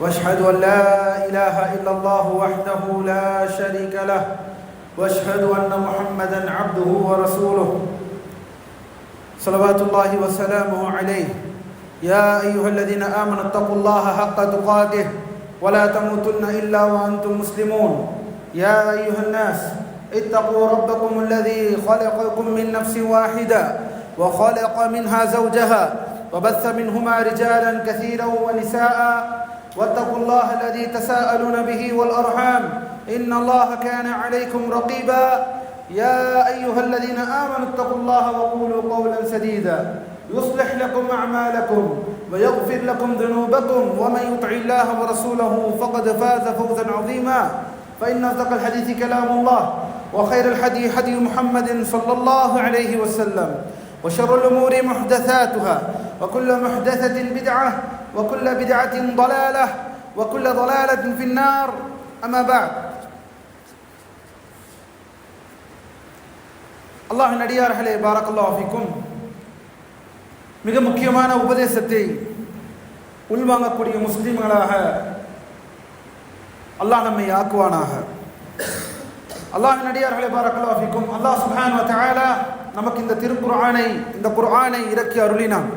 واشهد أن لا إله إلا الله وحده لا شريك له واشهد أن محمدا عبده ورسوله. صلوات الله وسلامه عليه. يا أيها الذين آمنوا اتقوا الله حق تقاته ولا تموتن إلا وأنتم مسلمون. يا أيها الناس اتقوا ربكم الذي خلقكم من نفس واحدة وخلق منها زوجها وبث منهما رجالا كثيرا ونساء. واتقوا الله الذي تساءلون به والأرحام. إن الله كان عليكم رقيبا. يا أيها الذين آمنوا اتقوا الله وقولوا قولا سديدا. يصلح لكم أعمالكم ويغفر لكم ذنوبكم. ومن يطع الله ورسوله فقد فاز فوزا عظيما. فإن أصدق الحديث كلام الله وخير الحديث حديث محمد صلى الله عليه وسلم. وشر الأمور محدثاتها. وكل محدثة بدعة وكل بدعة ضلالة وكل ضلالة في النار أما بعد அல்லாஹ் நடிகார்களே பாரக்கல்லா ஃபிக்கும் மிக முக்கியமான உபதேசத்தை உள்வாங்கக்கூடிய முஸ்லிம்களாக அல்லாஹ் நம்மை ஆக்குவானாக அல்லாஹ் நடிகார்களே பாரக்கல்லா ஃபிக்கும் அல்லாஹ் சுஹான் வ நமக்கு இந்த திருக்குர்ஆனை இந்த குர்ஆனை இறக்கி அருளினான்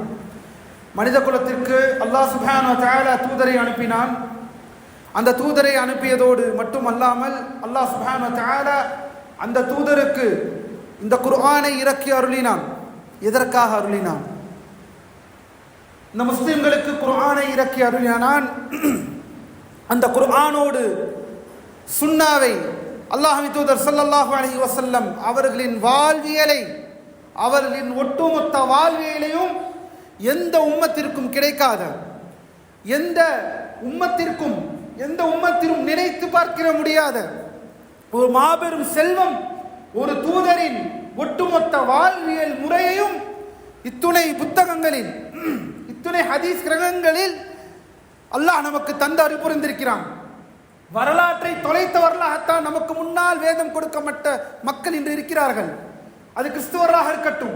மனித குலத்திற்கு அல்லாஹ் சுஹான் தயாலா தூதரை அனுப்பினான். அந்த தூதரை அனுப்பியதோடு மட்டும் அல்லாமல் அல்லாஹ் சுஹான் தயாலா அந்த தூதருக்கு இந்த குர்ஆனை இறக்கி அருளினான். எதற்காக அருளினான்? இந்த முஸ்லிம்களுக்கு குர்ஆனை இறக்கி அருளினான். அந்த குர்ஆனோடு சுன்னாவை அல்லாஹி தூதர் சல்லல்லாஹு அலஹி வசல்லம் அவர்களின் வாழ்வியலை அவர்களின் ஒட்டுமொத்த வாழ்வியலையும் எந்த உம்மத்திற்கும் கிடைக்காத எந்த உம்மத்திற்கும் எந்த உம்மத்திலும் நினைத்து பார்க்கிற முடியாத ஒரு மாபெரும் செல்வம் ஒரு தூதரின் ஒட்டுமொத்த வாழ்வியல் முறையையும் இத்துணை புத்தகங்களில் இத்துணை ஹதீஸ் கிரகங்களில் அல்லாஹ் நமக்கு தந்து அறிபுரிந்திருக்கிறான் வரலாற்றை தொலைத்தவர்களாகத்தான் நமக்கு முன்னால் வேதம் கொடுக்கப்பட்ட மக்கள் இன்று இருக்கிறார்கள். அது கிறிஸ்துவராக இருக்கட்டும்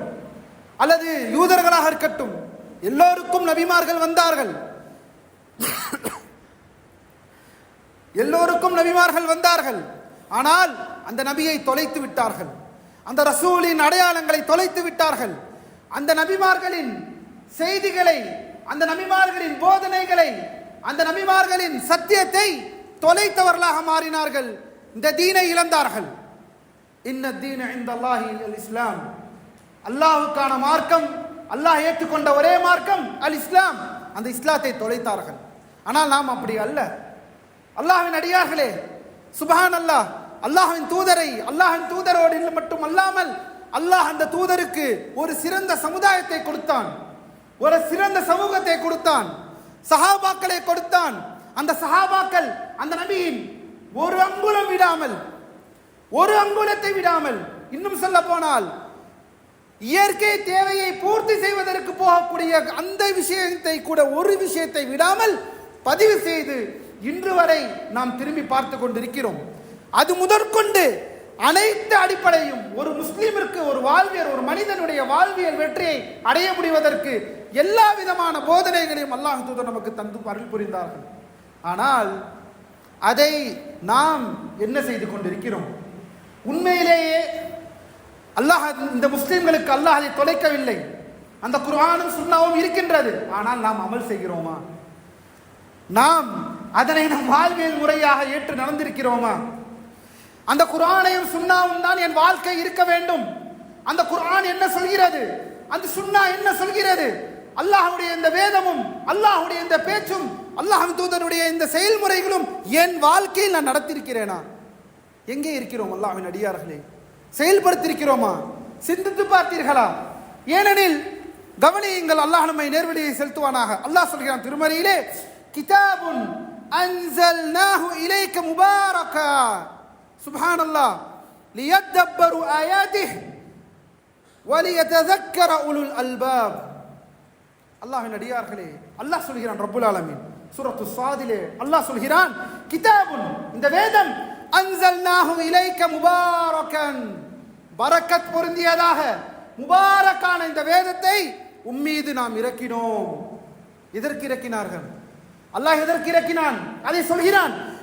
அல்லது யூதர்களாக இருக்கட்டும் எல்லோருக்கும் நபிமார்கள் வந்தார்கள். எல்லோருக்கும் நபிமார்கள் வந்தார்கள். ஆனால் அந்த நபியை தொலைத்து விட்டார்கள். அந்த ரசூலின் அடையாளங்களை தொலைத்து விட்டார்கள். அந்த நபிமார்களின் செய்திகளை அந்த நபிமார்களின் போதனைகளை அந்த நபிமார்களின் சத்தியத்தை தொலைத்தவர்களாக மாறினார்கள். இந்த தீனை இழந்தார்கள். இன்ன தீன இந்த அல்லாஹி அல் இஸ்லாம். அல்லாஹுக்கான மார்க்கம் அல்லாஹ் ஏற்றுக்கொண்ட ஒரே மார்க்கம் அல் இஸ்லாம் அந்த இஸ்லாத்தை தொலைத்தார்கள். ஆனால் நாம் அப்படி அல்ல. அல்லாஹின் அடியார்களே சுபஹான் அல்லாஹ் அல்லாஹின் தூதரை அல்லாஹின் தூதரோடு மட்டும் அல்லாமல் அல்லாஹ் அந்த தூதருக்கு ஒரு சிறந்த சமுதாயத்தை கொடுத்தான். ஒரு சிறந்த சமூகத்தை கொடுத்தான். சஹாபாக்களை கொடுத்தான். அந்த சஹாபாக்கள் அந்த நபியின் ஒரு அங்குலம் விடாமல் ஒரு அங்குலத்தை விடாமல் இன்னும் சொல்ல போனால் இயற்கை தேவையை பூர்த்தி செய்வதற்கு போகக்கூடிய அந்த விஷயத்தை கூட ஒரு விஷயத்தை விடாமல் பதிவு செய்து இன்று வரை நாம் திரும்பி பார்த்து கொண்டிருக்கிறோம். அது முதற்கொண்டு அனைத்து அடிப்படையும் ஒரு முஸ்லீமிற்கு ஒரு வாழ்வியல் ஒரு மனிதனுடைய வாழ்வியல் வெற்றியை அடைய முடிவதற்கு எல்லா விதமான போதனைகளையும் அல்லாஹ் தூதர் நமக்கு தந்து அருள் புரிந்தார்கள். ஆனால் அதை நாம் என்ன செய்து கொண்டிருக்கிறோம்? உண்மையிலேயே அல்லாஹ் இந்த முஸ்லீம்களுக்கு அல்லாஹ் அதை தொலைக்கவில்லை. அந்த குர்ஆனும் சுண்ணாவும் இருக்கின்றது. ஆனால் நாம் அமல் செய்கிறோமா? நாம் அதனை நம் வாழ்வியல் முறையாக ஏற்று நடந்திருக்கிறோமா? அந்த குர்ஆனையும் சுண்ணாவும் தான் என் வாழ்க்கை இருக்க வேண்டும். அந்த குர்ஆன் என்ன சொல்கிறது? அந்த சுண்ணா என்ன சொல்கிறது? அல்லாஹுடைய இந்த வேதமும் அல்லாஹுடைய இந்த பேச்சும் அல்லாஹ் தூதனுடைய இந்த செயல்முறைகளும் என் வாழ்க்கையில் நான் நடத்திருக்கிறேனா? எங்கே இருக்கிறோம் அல்லாஹின் அடியார்களே? செயல்படுத்திருக்கிறோமா சிந்தித்து பார்த்தீர்களா? ஏனெனில் கவனியுங்கள் அல்லாஹ் நம்மை நேர்வழியை செலுத்துவானாக. அல்லாஹ் சொல்கிறான் திருமறையிலே கிதாபுன் அன்சல்நாஹு இலைக்க முபாரகா சுப்ஹானல்லாஹ். லியத்தப்பரு ஆயாதிஹ் வலியததக்கர உலுல் அல்பாப். அல்லாஹின் அடியார்களே அல்லாஹ் சொல்கிறான் ரப்புல் ஆலமீன். சூரத்து சாதிலே அல்லாஹ் சொல்கிறான் கிதாபுன் இந்த வேதம் அன்சல்நாகும் இலைக்க முபாரக்கன் பரக்கத் பொருந்தியதாக முபாரக்கான இந்த வேதத்தை உம்மீது நாம் இறக்கினோம். எதற்கு இறக்கினார்கள்? அல்லாஹ் எதற்கு இறக்கினான்? அதை சொல்கிறான்.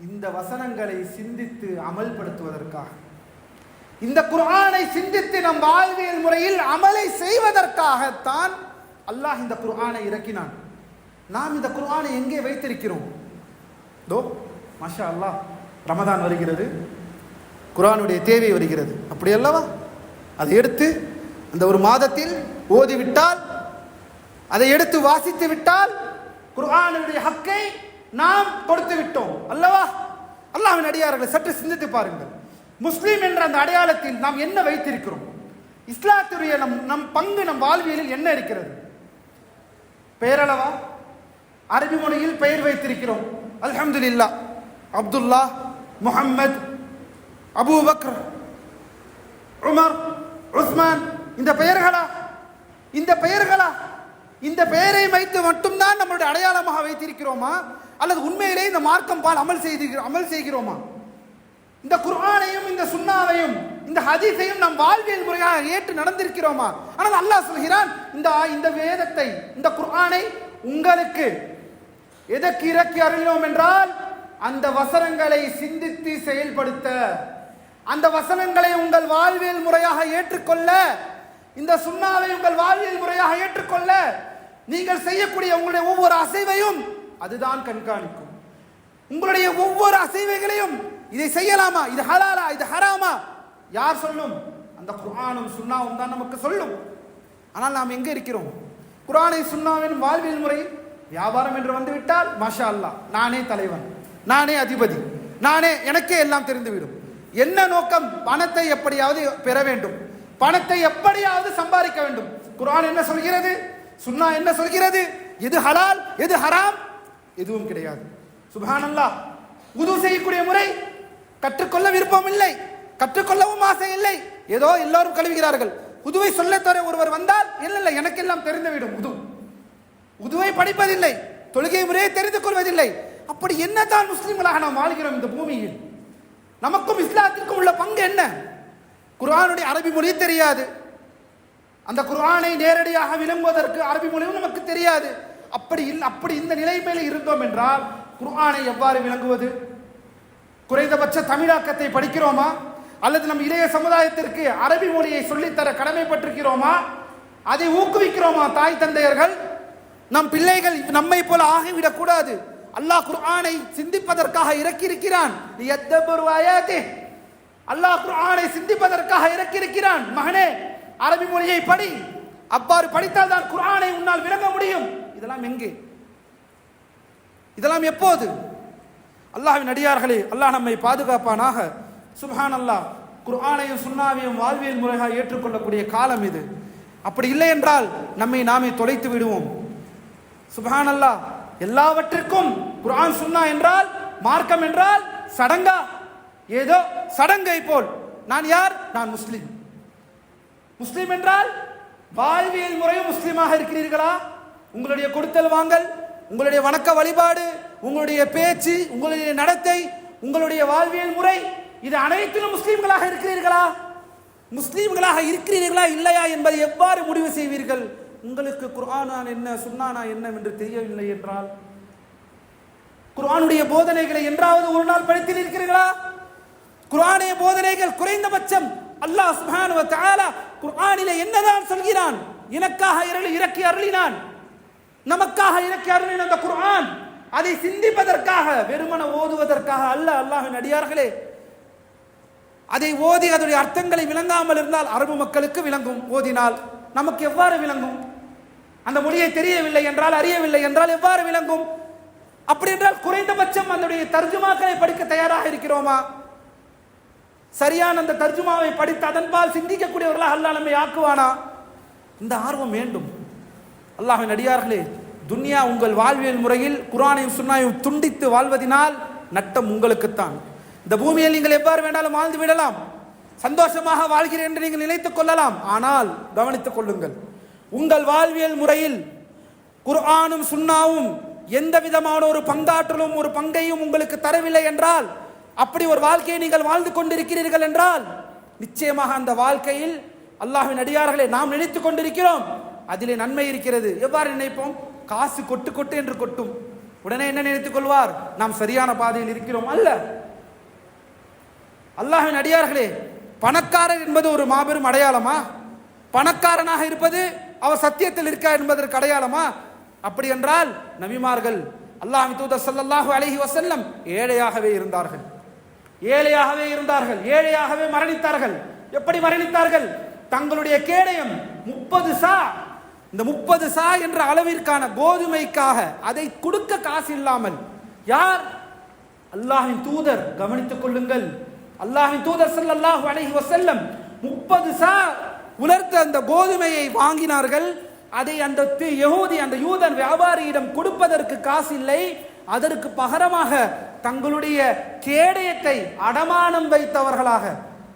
இந்த வசனங்களை சிந்தித்து அமல்படுத்துவதற்காக. இந்த குர்ஆனை சிந்தித்து நம் வாழ்வியல் முறையில் அமலை செய்வதற்காகத்தான் அல்லாஹ் இந்த குர்ஆனை இறக்கினான். நாம் இந்த குர்ஆனை எங்கே வைத்திருக்கிறோம்? தோ மஷா அல்லாஹ் ரமதான் வருகிறது. குர்ஆனுடைய தேவை வருகிறது. அப்படி அல்லவா? அதை எடுத்து அந்த ஒரு மாதத்தில் ஓதிவிட்டால் அதை எடுத்து வாசித்து விட்டால் குர்ஆனுடைய ஹக்கை நாம் கொடுத்து விட்டோம். அல்லவா? அல்லாவின் அடியார்களை சற்று சிந்தித்து பாருங்கள். முஸ்லீம் என்ற அந்த அடையாளத்தில் நாம் என்ன வைத்திருக்கிறோம்? இஸ்லாத்துடைய நம் நம் பங்கு நம் வாழ்வியலில் என்ன இருக்கிறது? பேரளவா அரபி மொழியில் பெயர் வைத்திருக்கிறோம். அல்ஹம்துலில்லா. Abdullah Muhammad Abu Bakr Umar Usman இந்த பெயர்களா? இந்த பெயர்களா? இந்த பெயரை வைத்து மட்டும்தான் நம்மளுடைய அடையாளமாக வைத்திருக்கிறோமா? அல்லது உண்மையிலே இந்த மார்க்கம் பால் அமல் செய்து அமல் செய்கிறோமா? இந்த குர்ஆனையும் இந்த சுன்னாவையும் இந்த ஹதீஸையும் நம் வாழ்வியல் முறையாக ஏற்று நடந்திருக்கிறோமா? ஆனால் அல்லாஹ் சொல்கிறான் இந்த இந்த வேதத்தை இந்த குர்ஆனை உங்களுக்கு எதற்கு இறக்கி அருளினோம் என்றால் அந்த வசனங்களை சிந்தித்து செயல்படுத்த. அந்த வசனங்களை உங்கள் வாழ்வியல் முறையாக ஏற்றுக்கொள்ள இந்த சுண்ணாவை உங்கள் வாழ்வியல் முறையாக ஏற்றுக்கொள்ள நீங்கள் செய்யக்கூடிய உங்களுடைய ஒவ்வொரு அசைவையும் அதுதான் கண்காணிக்கும். உங்களுடைய ஒவ்வொரு அசைவைகளையும் இதை செய்யலாமா? இது ஹலாலா? இது ஹராமா? யார் சொல்லும்? அந்த குரானும் சுண்ணாவும் தான் நமக்கு சொல்லும். ஆனால் நாம் எங்கே இருக்கிறோம்? குரானை சுண்ணாவின் வாழ்வியல் முறை வியாபாரம் என்று வந்துவிட்டால் மாஷா அல்லாஹ் நானே தலைவன் நானே அதிபதி நானே எனக்கே எல்லாம் தெரிந்துவிடும். என்ன நோக்கம்? பணத்தை எப்படியாவது பெற வேண்டும். பணத்தை எப்படியாவது சம்பாதிக்க வேண்டும். குரான் என்ன சொல்கிறது? சுன்னா என்ன சொல்கிறது? எது ஹலால் எது ஹராம்? எதுவும் கிடையாது. சுபானல்லா உது செய்யக்கூடிய முறை கற்றுக்கொள்ள விருப்பம் இல்லை கற்றுக்கொள்ளவும் ஆசை இல்லை. ஏதோ எல்லோரும் கழுவுகிறார்கள். உதுவை சொல்லத்தர ஒருவர் வந்தால் இல்லை இல்லை எனக்கெல்லாம் தெரிந்துவிடும் உது. உதுவை படிப்பதில்லை தொழுகை முறையை தெரிந்து கொள்வதில்லை. அப்படி என்னதான் முஸ்லிம்களாக நாம் வாழ்கிறோம் இந்த பூமியில்? நமக்கும் இஸ்லாத்திற்கும் உள்ள பங்கு என்ன? குர்ஆனுடைய அரபி மொழி தெரியாது. அந்த குர்ஆனை நேரடியாக விளங்குவதற்கு அரபி மொழியும் நமக்கு தெரியாது. அப்படி இல்லை அப்படி இந்த நிலைமையில் இருந்தோம் என்றால் குர்ஆனை எவ்வாறு விளங்குவது? குறைந்தபட்ச தமிழாக்கத்தை படிக்கிறோமா? அல்லது நம் இளைய சமுதாயத்திற்கு அரபி மொழியை சொல்லித்தர கடமைப்பட்டிருக்கிறோமா? அதை ஊக்குவிக்கிறோமா தாய் தந்தையர்கள்? நம் பிள்ளைகள் நம்மை போல ஆகிவிடக் கூடாது அல்லாஹ் குர்ஆனை சிந்திப்பதற்காக இறக்கியிருக்கிறான். லியத்தபரு ஆயாத்தே. அல்லாஹ் குர்ஆனை சிந்திப்பதற்காக இறக்கியிருக்கிறான். மகனே அரபி மொழியை படி. அவ்வாறு படித்தால் தான் குர்ஆனை உன்னால் விளங்க முடியும். இதெல்லாம் எங்கே? இதெல்லாம் எப்போது? அல்லாஹ்வின் அடியார்களே அல்லாஹ் நம்மை பாதுகாப்பானாக. சுப்ஹான் அல்லாஹ் குர்ஆனையும் சுன்னாவையும் வாழ்வியல் முறையாக ஏற்றுக்கொள்ளக்கூடிய காலம் இது. அப்படி இல்லை என்றால் நம்மை நாமே தொலைத்து விடுவோம். சுப்ஹான் அல்லாஹ் எல்லாவற்றிற்கும் குரான் சுன்னா என்றால் மார்க்கம் என்றால் சடங்கா ஏதோ சடங்கை போல். நான் யார்? நான் முஸ்லீம். முஸ்லீம் என்றால் வாழ்வியல் முறையும் முஸ்லீமாக இருக்கிறீர்களா? உங்களுடைய கொடுத்தல் வாங்கல் உங்களுடைய வணக்க வழிபாடு உங்களுடைய பேச்சு உங்களுடைய நடத்தை உங்களுடைய வாழ்வியல் முறை இது அனைத்திலும் முஸ்லீம்களாக இருக்கிறீர்களா? முஸ்லீம்களாக இருக்கிறீர்களா இல்லையா என்பதை எவ்வாறு முடிவு செய்வீர்கள்? உங்களுக்கு குர்ஆனா என்ன சுன்னானா என்ன என்று தெரியவில்லை என்றால் குர்ஆனுடைய போதனைகளை என்றாவது ஒரு நாள் படித்தில் இருக்கிறீர்களா? குர்ஆனுடைய போதனைகள் குறைந்தபட்சம் அல்லாஹ் சுப்ஹானஹு வ தஆலா குர்ஆனிலே என்னதான் சொல்கிறான்? எனக்காக இரளி இறக்கி அருளினான். நமக்காக இறக்கி அருளின அந்த குர்ஆன் அதை சிந்திப்பதற்காக வெறுமன ஓதுவதற்காக அல்ல அல்லாஹ்வின் அடியார்களே அதை ஓதி அதனுடைய அர்த்தங்களை விளங்காமல் இருந்தால் அரபு மக்களுக்கு விளங்கும். ஓதினால் நமக்கு எவ்வாறு விளங்கும்? அந்த மொழியை தெரியவில்லை என்றால் அறியவில்லை என்றால் எவ்வாறு விளங்கும்? அப்படி என்றால் குறைந்தபட்சம் அதனுடைய தர்ஜுமாக்களை படிக்க தயாராக இருக்கிறோமா? சரியான அந்த தர்ஜுமாவை படித்து அதன்பால் சிந்திக்கக்கூடியவர்களாக அல்லாஹ் நம்மை ஆக்குவானா? இந்த ஆர்வம் வேண்டும். அல்லாஹின் அடியார்களே துன்யா உங்கள் வாழ்வியல் முறையில் குரானையும் சுன்னாயும் துண்டித்து வாழ்வதினால் நட்டம் உங்களுக்குத்தான். இந்த பூமியில் நீங்கள் எவ்வாறு வேண்டாலும் வாழ்ந்து விடலாம். சந்தோஷமாக வாழ்கிறேன் என்று நீங்கள் நினைத்துக் கொள்ளலாம். ஆனால் கவனித்துக் கொள்ளுங்கள். உங்கள் வாழ்வியல் முறையில் குர்ஆனும் சுன்னாவும் எந்த விதமான ஒரு பங்காற்றலும் ஒரு பங்கையும் உங்களுக்கு தரவில்லை என்றால் அப்படி ஒரு வாழ்க்கையை நீங்கள் வாழ்ந்து கொண்டிருக்கிறீர்கள் என்றால் நிச்சயமாக அந்த வாழ்க்கையில் அல்லாஹின் அடியார்களே நாம் நினைத்துக் கொண்டிருக்கிறோம். அதிலே நன்மை இருக்கிறது. எவ்வாறு நினைப்போம்? காசு கொட்டு கொட்டு என்று கொட்டும். உடனே என்ன நினைத்துக் கொள்வார்? நாம் சரியான பாதையில் இருக்கிறோம் அல்ல. அல்லாஹின் அடியார்களே பணக்காரர் என்பது ஒரு மாபெரும் அடையாளமா? பணக்காரனாக இருப்பது அவர் சத்தியத்தில் இருக்கா என்பதற்கு அடையாளமா? அப்படி என்றால் நபிமார்கள் அல்லாஹ் தூதர் சல்லாஹு அலைஹி வசல்லம் ஏழையாகவே இருந்தார்கள். ஏழையாகவே இருந்தார்கள். ஏழையாகவே மரணித்தார்கள். எப்படி மரணித்தார்கள்? தங்களுடைய கேடயம் முப்பது சா. இந்த முப்பது சா என்ற அளவிற்கான கோதுமைக்காக அதை கொடுக்க காசு இல்லாமல் யார்? அல்லாஹின் தூதர். கவனித்துக் கொள்ளுங்கள். அல்லாஹின் தூதர் சல்லாஹு அலைஹி வசல்லம் முப்பது சா உலர்த்த அந்த கோதுமையை வாங்கினார்கள். அதை அந்த தி- யகூதி அந்த யூதன் வியாபாரியிடம் கொடுப்பதற்கு காசு இல்லை அதற்கு பகரமாக தங்களுடைய கேடயத்தை அடமானம் வைத்தவர்களாக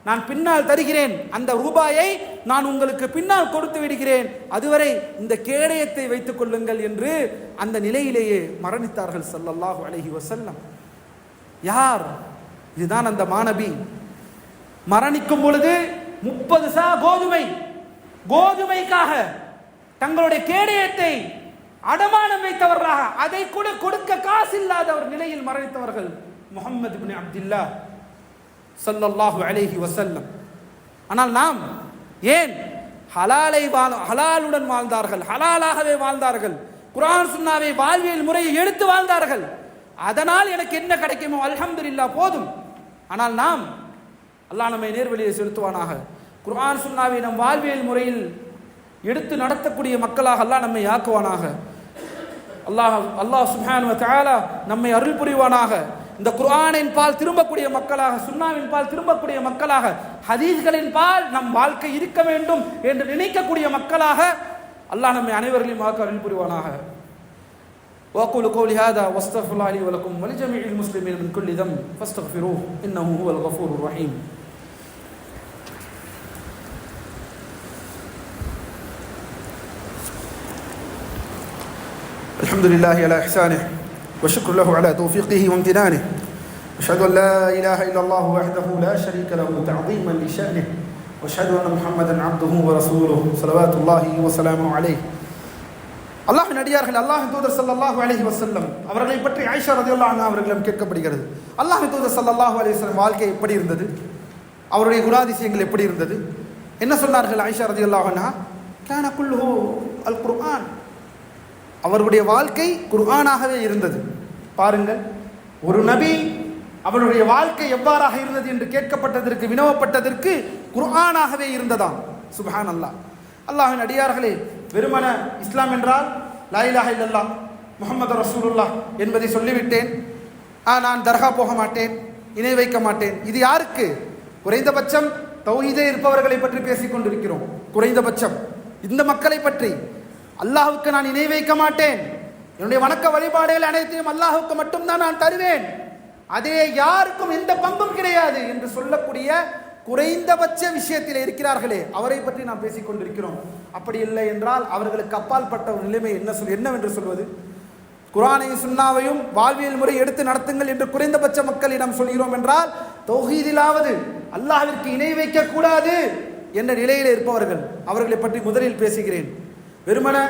நான் பின்னால் தருகிறேன். அந்த ரூபாயை நான் உங்களுக்கு பின்னால் கொடுத்து விடுகிறேன். அதுவரை இந்த கேடயத்தை வைத்துக் கொள்ளுங்கள் என்று அந்த நிலையிலேயே மரணித்தார்கள் சல்லல்லாஹு அலைஹி வசல்லம் யார்? இதுதான் அந்த மாணவி. மரணிக்கும் பொழுது முப்பது சா கோதுமை. கோதுமைக்காக தங்களுடைய கேடயத்தை அடமானம் வைத்தவர்களாக அதை கூட கொடுக்க காசு இல்லாதவர் நிலையில் மரணித்தவர்கள் முகமது பின் அப்துல்லா ஸல்லல்லாஹு அலேஹி வசல்லம் ஆனால் நாம் ஏன் ஹலாலை வாழ் ஹலாலுடன் வாழ்ந்தார்கள் ஹலாலாகவே வாழ்ந்தார்கள் குரான் சுன்னாவை வாழ்வியல் முறையை எடுத்து வாழ்ந்தார்கள். அதனால் எனக்கு என்ன கிடைக்குமோ அல்ஹம்துல்லா போதும். ஆனால் நாம் அல்லாஹ் நம்மை நேர்வழியை செலுத்துவானாக குர்ஆன் சுன்னாவை நம் வாழ்வியல் முறையில் எடுத்து நடத்தக்கூடிய மக்களாக அல்லாஹ் நம்மை ஆக்குவானாக அல்லாஹ் அல்லாஹ் சுப்ஹானஹு வ தஆலா நம்மை அருள் புரிவானாக இந்த குர்ஆனின் பால் திரும்பக்கூடிய மக்களாக சுன்னாவின் பால் திரும்பக்கூடிய மக்களாக ஹதீஸ்களின் பால் நம் வாழ்க்கை இருக்க வேண்டும் என்று நினைக்கக்கூடிய மக்களாக அல்லாஹ் நம்மை அனைவர்களையும் ஆக்க அருள் புரிவானாக واقول قولي هذا واستغفر الله لي ولكم ولجميع المسلمين من كل ذنب فاستغفروه انه هو الغفور الرحيم الحمد لله على إحسانه وشكر له على توفيقه وامتنانه أشهد أن لا إله إلا الله وحده لا شريك له تعظيما لشأنه وأشهد أن محمدا عبده ورسوله صلوات الله وسلامه عليه அல்லாஹ் நடிகார்கள் அல்லாஹ் தூதர் சல்லாஹூ அலஹி வசல்லம் அவர்களை பற்றி ஐஷா ரதியுல்லா அண்ணா அவர்களிடம் கேட்கப்படுகிறது. அல்லாஹ் தூதர் சல்லாஹூ அலி வஸ்லம் வாழ்க்கை எப்படி இருந்தது? அவருடைய குணாதிசயங்கள் எப்படி இருந்தது? என்ன சொன்னார்கள் ஐஷா ரதி அண்ணா கேன குல்ஹூ அல் குர்ஆன். அவருடைய வாழ்க்கை குர்ஆனாகவே இருந்தது. பாருங்கள் ஒரு நபி அவருடைய வாழ்க்கை எவ்வாறாக இருந்தது என்று கேட்கப்பட்டதற்கு வினவப்பட்டதற்கு குர்ஆனாகவே இருந்ததாம். சுபஹான் அல்லாஹ் அல்லாஹின் அடியார்களே வெறுமன இஸ்லாம் என்றால் லாயிலாக இல்லல்லா முகமது ரசூலுல்லா என்பதை சொல்லிவிட்டேன். ஆ நான் தர்கா போக மாட்டேன் இணை வைக்க மாட்டேன். இது யாருக்கு? குறைந்தபட்சம் தௌஹீதே இருப்பவர்களை பற்றி பேசிக் கொண்டிருக்கிறோம் குறைந்தபட்சம். இந்த மக்களை பற்றி அல்லாஹுக்கு நான் இணை வைக்க மாட்டேன். என்னுடைய வணக்க வழிபாடுகள் அனைத்தையும் அல்லாஹுக்கு மட்டும்தான் நான் தருவேன். அதே யாருக்கும் எந்த பங்கும் கிடையாது என்று சொல்லக்கூடிய குறைந்தபட்ச விஷயத்தில் இருக்கிறார்களே அவரை பற்றி நாம் பேசிக் கொண்டிருக்கிறோம். அப்படி இல்லை என்றால் அவர்களுக்கு அப்பாற்பட்ட ஒரு நிலைமை என்ன சொல் என்னவென்று சொல்வது? குரானையும் சுண்ணாவையும் வாழ்வியல் முறை எடுத்து நடத்துங்கள் என்று குறைந்தபட்ச மக்களிடம் சொல்கிறோம் என்றால் தொகுதியிலாவது அல்லாஹிற்கு இணை வைக்கக்கூடாது என்ற நிலையில் இருப்பவர்கள். அவர்களை பற்றி முதலில் பேசுகிறேன். வெறுமன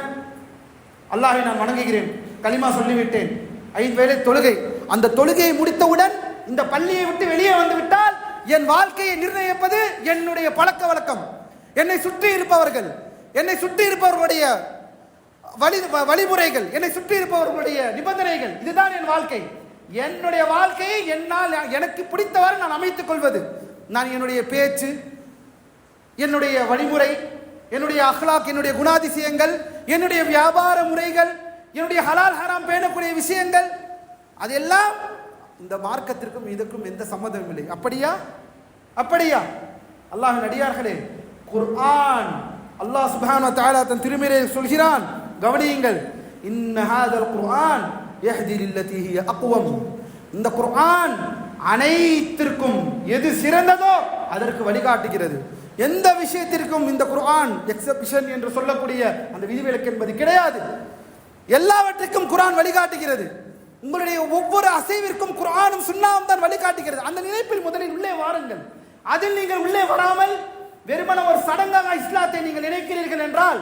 அல்லாஹை நான் வணங்குகிறேன் களிமா சொல்லிவிட்டேன். ஐந்து வேலை தொழுகை. அந்த தொழுகையை முடித்தவுடன் இந்த பள்ளியை விட்டு வெளியே வந்து விட்டால் என் வாழ்க்கையை நிர்ணயிப்பது என்னுடைய பழக்க வழக்கம். என்னை சுற்றி இருப்பவர்கள் என்னை சுற்றி இருப்பவர்களுடைய வழி வ- வழிமுறைகள் என்னை சுற்றி இருப்பவர்களுடைய நிபந்தனைகள் இதுதான் என் வாழ்க்கை. என்னுடைய வாழ்க்கையை என்னால் எனக்கு பிடித்தவாறு நான் அமைத்துக் கொள்வது. நான் என்னுடைய பேச்சு என்னுடைய வழிமுறை என்னுடைய அஹ்லாக் என்னுடைய குணாதிசயங்கள் என்னுடைய வியாபார முறைகள் என்னுடைய ஹலால் ஹராம் பேணக்கூடிய விஷயங்கள் அதெல்லாம் இந்த மார்க்கத்திற்கும் இதற்கும் எந்த சம்மதமும் இல்லை. அப்படியா? அப்படியா? அல்லாஹ் நடிகார்களே குர்ஆன் அல்லாஹ் சுபான தாலா தன் திருமறையில் சொல்கிறான். கவனியுங்கள் இன்னஹாதல் குர்ஆன் யஹ்தி லில்லதி ஹிய அக்வம். இந்த குர்ஆன் அனைத்திற்கும் எது சிறந்ததோ அதற்கு வழிகாட்டுகிறது. எந்த விஷயத்திற்கும் இந்த குர்ஆன் எக்ஸபிஷன் என்று சொல்லக்கூடிய அந்த விதிவிலக்கு என்பது கிடையாது. எல்லாவற்றுக்கும் குரான் வழிகாட்டுகிறது. உங்களுடைய ஒவ்வொரு அசைவிற்கும் குரானும் சுண்ணாவும் தான் வழிகாட்டுகிறது. அந்த நினைப்பில் முதலில் உள்ளே வாருங்கள். அதில் நீங்கள் உள்ளே வராமல் வெறுமன ஒரு சடங்காக இஸ்லாத்தை நீங்கள் நினைக்கிறீர்கள் என்றால்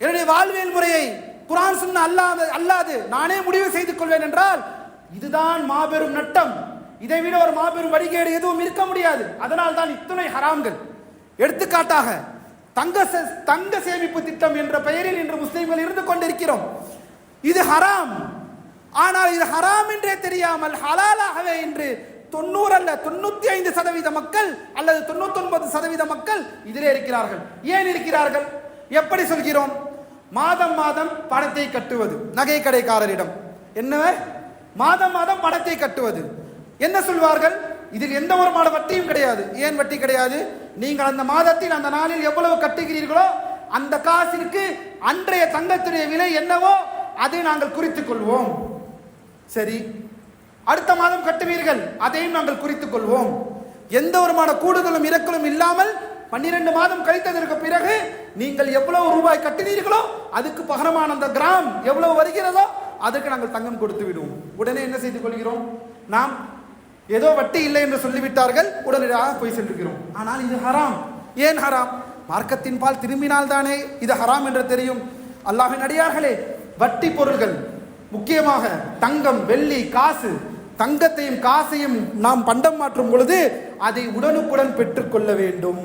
என்னுடைய வாழ்வியல் முறையை குரான் சுண்ணா அல்லாத அல்லாது நானே முடிவு செய்து கொள்வேன் என்றால் இதுதான் மாபெரும் நட்டம். இதை விட ஒரு மாபெரும் வழிகேடு எதுவும் இருக்க முடியாது. அதனால் தான் இத்துணை ஹராம்கள். எடுத்துக்காட்டாக தங்க சே- தங்க சேமிப்பு திட்டம் என்ற பெயரில் இன்று முஸ்லிம்கள் இருந்து கொண்டிருக்கிறோம். இது ஹராம். ஆனால் இது ஹராம் என்றே தெரியாமல் ஹலாலாகவே இன்று தொண்ணூறு அல்ல தொண்ணூத்தி ஐந்து சதவீத மக்கள் அல்லது தொண்ணூத்தி ஒன்பது சதவீத மக்கள் இதிலே இருக்கிறார்கள். ஏன் இருக்கிறார்கள்? எப்படி சொல்கிறோம்? மாதம் மாதம் பணத்தை கட்டுவது. நகை கடைக்காரரிடம் என்ன மாதம் மாதம் பணத்தை கட்டுவது. என்ன சொல்வார்கள்? இதில் எந்த ஒரு மாத வட்டியும் கிடையாது. ஏன் வட்டி கிடையாது? நீங்கள் அந்த மாதத்தில் அந்த நாளில் எவ்வளவு கட்டுகிறீர்களோ அந்த காசிற்கு அன்றைய தங்கத்துடைய விலை என்னவோ அதை நாங்கள் குறித்துக் கொள்வோம். சரி. அடுத்த மாதம் கட்டுவீர்கள் அதையும் நாங்கள் குறித்துக் கொள்வோம். எந்த ஒரு மாத கூடுதலும் இறக்கலும் இல்லாமல் பன்னிரண்டு மாதம் கழித்ததற்கு பிறகு நீங்கள் எவ்வளவு ரூபாய் கட்டினீர்களோ அதுக்கு பகரமான அந்த கிராம் எவ்வளவு வருகிறதோ அதுக்கு நாங்கள் தங்கம் கொடுத்து விடுவோம். உடனே என்ன செய்து கொள்கிறோம்? நாம் ஏதோ வட்டி இல்லை என்று சொல்லிவிட்டார்கள் உடனடியாக போய் சென்றுகிறோம் ஆனால் இது ஹராம். ஏன் ஹராம்? மார்க்கத்தின் பால் திரும்பினால் தானே இது ஹராம் என்று தெரியும். அல்லாஹின் அடியார்களே வட்டி பொருள்கள் முக்கியமாக தங்கம் வெள்ளி காசு தங்கத்தையும் காசையும் நாம் பண்டம் மாற்றும் பொழுது அதை உடனுக்குடன் பெற்றுக்கொள்ள வேண்டும்.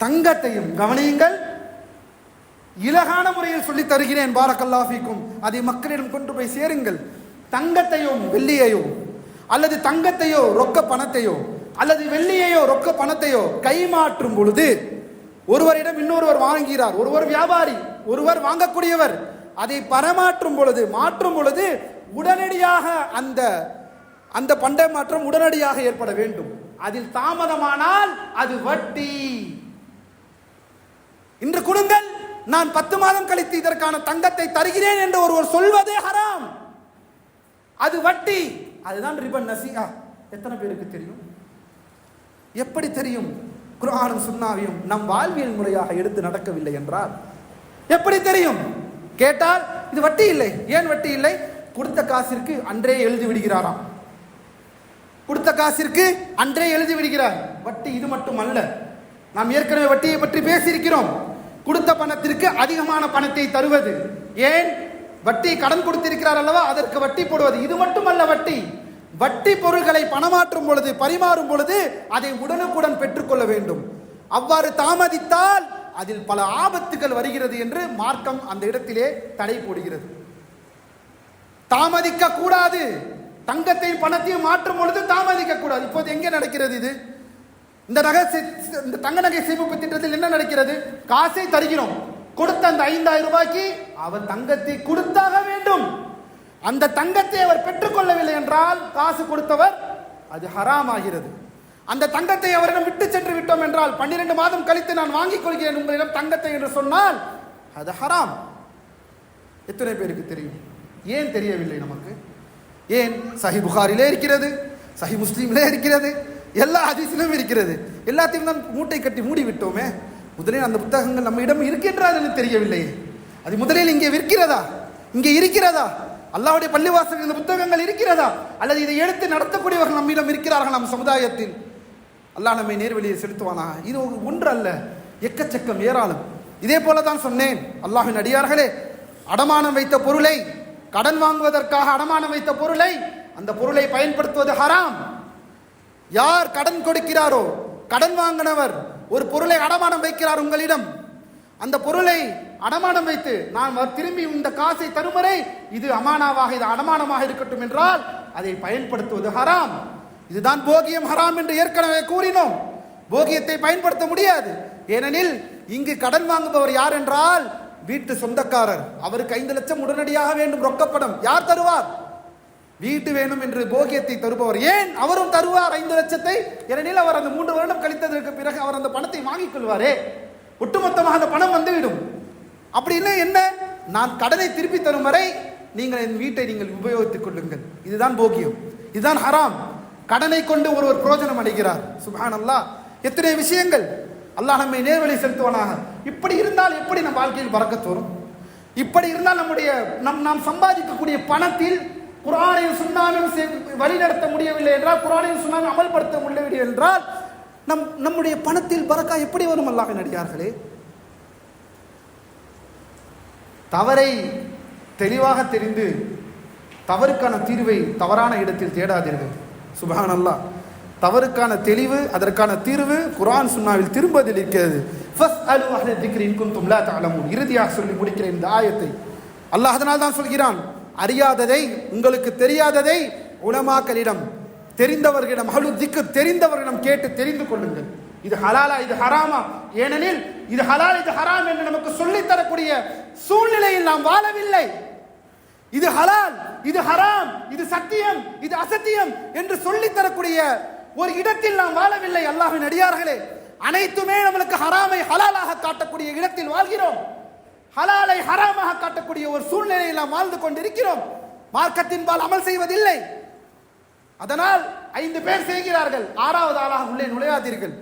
தங்கத்தையும் கவனியுங்கள். இலகான முறையில் சொல்லித் தருகிறேன் பாரக்கல்லாஃபிக்கும் அதை மக்களிடம் கொண்டு போய் சேருங்கள். தங்கத்தையும் வெள்ளியையும் அல்லது தங்கத்தையோ ரொக்க பணத்தையோ அல்லது வெள்ளியையோ ரொக்க பணத்தையோ கைமாற்றும் பொழுது ஒருவரிடம் இன்னொருவர் வாங்குகிறார். ஒருவர் வியாபாரி ஒருவர் வாங்கக்கூடியவர். அதை பரமாற்றும் பொழுது மாற்றும் பொழுது உடனடியாக அந்த அந்த பண்டை மாற்றம் உடனடியாக ஏற்பட வேண்டும். அதில் தாமதமானால் அது வட்டி. இன்று கொடுங்கள் நான் பத்து மாதம் கழித்து இதற்கான தங்கத்தை தருகிறேன் என்று ஒருவர் சொல்வதே ஹராம். அது வட்டி. அதுதான் ரிபன் நசியா எத்தனை பேருக்கு தெரியும்? எப்படி தெரியும்? குரானும் சுண்ணாவையும் நம் வாழ்வியல் முறையாக எடுத்து நடக்கவில்லை என்றால்? எப்படி தெரியும்? கேட்டால் இது வட்டி இல்லை. ஏன் வட்டி இல்லை? கொடுத்த காசிற்கு அன்றே எழுதி விடுகிறாராம். கொடுத்த காசிற்கு அன்றே எழுதி விடுகிறார். வட்டி இது மட்டும் அல்ல நாம் ஏற்கனவே வட்டியை பற்றி பேசியிருக்கிறோம். கொடுத்த பணத்திற்கு அதிகமான பணத்தை தருவது ஏன்? வட்டி கடன் கொடுத்திருக்கிறார் அல்லவா? அதற்கு வட்டி போடுவது. இது மட்டுமல்ல வட்டி. வட்டி பொருள்களை பணமாற்றும் பொழுது பரிமாறும் பொழுது அதை உடனுக்குடன் பெற்றுக்கொள்ள வேண்டும். அவ்வாறு தாமதித்தால் அதில் பல ஆபத்துகள் வருகிறது என்று மார்க்கம் அந்த இடத்திலே தடை போடுகிறது. தாமதிக்க கூடாது. தங்கத்தையும் பணத்தையும் மாற்றும் பொழுது தாமதிக்க கூடாது. இப்போது எங்கே நடக்கிறது இது? இந்த நகை இந்த தங்க நகை சேமிப்பு திட்டத்தில் என்ன நடக்கிறது? காசை தருகிறோம். கொடுத்த அந்த ஐந்தாயிரம் ரூபாய்க்கு அவர் தங்கத்தை கொடுத்தாக வேண்டும். அந்த தங்கத்தை அவர் பெற்றுக்கொள்ளவில்லை என்றால் காசு கொடுத்தவர் அது ஹராம் ஆகிறது அந்த தங்கத்தை அவரிடம் விட்டு சென்று விட்டோம் என்றால் பன்னிரண்டு மாதம் கழித்து நான் வாங்கிக் கொள்கிறேன் உங்களிடம் தங்கத்தை என்று சொன்னால் அது ஹராம். எத்தனை பேருக்கு தெரியும்? ஏன் தெரியவில்லை நமக்கு? ஏன்? சஹி புகாரிலே இருக்கிறது சஹி முஸ்லீமிலே இருக்கிறது எல்லா அதிசிலும் இருக்கிறது. எல்லாத்தையும் தான் மூட்டை கட்டி மூடி விட்டோமே முதலில் அந்த புத்தகங்கள் நம்மிடம் இருக்கின்றதா என்று தெரியவில்லையே அது முதலில் இங்கே விற்கிறதா? இங்கே இருக்கிறதா? அல்லாவுடைய பள்ளிவாசல் இந்த புத்தகங்கள் இருக்கிறதா? அல்லது இதை எடுத்து நடத்தக்கூடியவர்கள் நம்மிடம் இருக்கிறார்கள் நம் சமுதாயத்தில்? அல்லாஹ் நம்மை நேர்வழியை செலுத்துவானா இது ஒன்று அல்ல எக்கச்சக்கம் ஏராளம். இதே போல தான் சொன்னேன் அல்லாஹின் அடியார்களே அடமானம் வைத்த பொருளை கடன் வாங்குவதற்காக அடமானம் வைத்த பொருளை அந்த பொருளை பயன்படுத்துவது ஹராம். யார் கடன் கொடுக்கிறாரோ கடன் வாங்கினவர் ஒரு பொருளை அடமானம் வைக்கிறார் உங்களிடம். அந்த பொருளை அடமானம் வைத்து நான் திரும்பி இந்த காசை தரும் வரை இது அமானாவாக இது அடமானமாக இருக்கட்டும் என்றால் அதை பயன்படுத்துவது ஹராம். இதுதான் போகியம் ஹராம் என்று ஏற்கனவே கூறினோம். போகியத்தை பயன்படுத்த முடியாது. ஏனெனில் இங்கு கடன் வாங்குபவர் யார் என்றால் வீட்டு சொந்தக்காரர். அவருக்கு ஐந்து லட்சம் உடனடியாக வேண்டும் ரொக்கப்படம். யார் தருவார்? வீட்டு வேணும் என்று போகியத்தை தருபவர். ஏன்? அவரும் தருவார் ஐந்து லட்சத்தை. ஏனெனில் அவர் அந்த மூன்று வருடம் கழித்ததற்கு பிறகு அவர் அந்த பணத்தை வாங்கிக் கொள்வாரே. ஒட்டுமொத்தமாக அந்த பணம் வந்துவிடும். அப்படின்னு என்ன? நான் கடனை திருப்பி தரும் வரை நீங்கள் என் வீட்டை நீங்கள் உபயோகித்துக் கொள்ளுங்கள். இதுதான் போகியம் இதுதான் ஹராம். கடனை கொண்டு ஒருவர் பிரயோஜனம் அடைகிறார். சுபான் அல்லா எத்தனை விஷயங்கள். அல்லாஹ் நம்மை நேர்வழி செலுத்துவானாக. இப்படி இருந்தால் எப்படி நம் வாழ்க்கையில் பறக்கத் வரும் இப்படி இருந்தால் நம்முடைய நம் நாம் சம்பாதிக்கக்கூடிய பணத்தில் குரானையும் சுண்ணாமையும் வழி வழிநடத்த முடியவில்லை என்றால் குரானையும் சுண்ணாவையும் அமல்படுத்த முடியவில்லை என்றால் நம் நம்முடைய பணத்தில் பறக்கா எப்படி வரும் அல்லாஹ் நடிகார்களே தவறை தெளிவாக தெரிந்து தவறுக்கான தீர்வை தவறான இடத்தில் தேடாதீர்கள். சுபஹான் அல்லாஹ் தவறுக்கான தெளிவு அதற்கான தீர்வு குரான் சுன்னாவில் திரும்பதில் இருக்கிறது. ஃபஸ்ட் அஹ்ல திக்ரி இன் லா தஅலமூன். இறுதியாக சொல்லி முடிக்கிற இந்த ஆயத்தை. அல்லாஹ் அதனால் தான் சொல்கிறான் அறியாததை உங்களுக்கு தெரியாததை உலமாக்களிடம் தெரிந்தவர்களிடம் அஹ்லு திக்ர் தெரிந்தவர்களிடம் கேட்டு தெரிந்து கொள்ளுங்கள். இது ஹலாலா இது ஹராமா. ஏனெனில் இது ஹலால் இது ஹராம் என்று நமக்கு சொல்லித் தரக்கூடிய சூழ்நிலையில் நாம் வாழவில்லை. இது ஹலால் இது ஹராம் இது சத்தியம் இது அசத்தியம் என்று சொல்லித்தரக்கூடிய ஒரு இடத்தில் நாம் வாழவில்லை. அல்லாஹின் அடியார்களே அனைத்துமே நம்மளுக்கு ஹராமை ஹலாலாக காட்டக்கூடிய இடத்தில் வாழ்கிறோம். ஹலாலை ஹராமாக காட்டக்கூடிய ஒரு சூழ்நிலையில் நாம் வாழ்ந்து கொண்டிருக்கிறோம். மார்க்கத்தின்பால் அமல் செய்வதில்லை. அதனால் ஐந்து பேர் செய்கிறார்கள். ஆறாவது ஆளாக உள்ளே நுழையாதீர்கள்.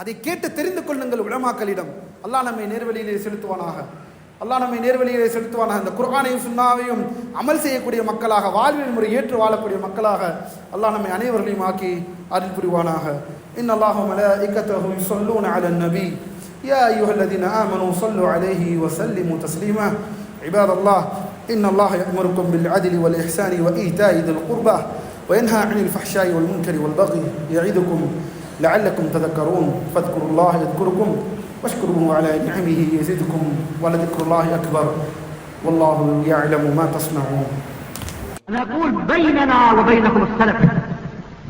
அதை கேட்டு தெரிந்து கொள்ளுங்கள் உலமாக்களிடம். அல்லாஹ் நம்மை நேர்வழியிலே செலுத்துவானாக. அல்லாஹ் நம்மை நேர்வழியிலே செலுத்துவானாக. இந்த குர்ஆனையும் சுண்ணாவையும் அமல் செய்யக்கூடிய மக்களாக வாழ்வியல் முறை ஏற்று வாழக்கூடிய மக்களாக அல்லாஹ் நம்மை அனைவர்களையும் ஆக்கி அருள் புரிவானாக. இன் அல்லாஹு மலாயிக்கத்தஹு யுஸல்லூன அலன் நபி. يا أيها الذين آمنوا صلوا عليه وسلموا تسليما. عباد الله إن الله يأمركم بالعدل والإحسان وإيتاء ذي القربى وينهى عن الفحشاء والمنكر والبغي يعظكم لعلكم تذكرون. فاذكروا الله يذكركم واشكروه على نعمه يزدكم ولذكر الله أكبر. والله يعلم ما تصنعون. نقول بيننا وبينكم السلف.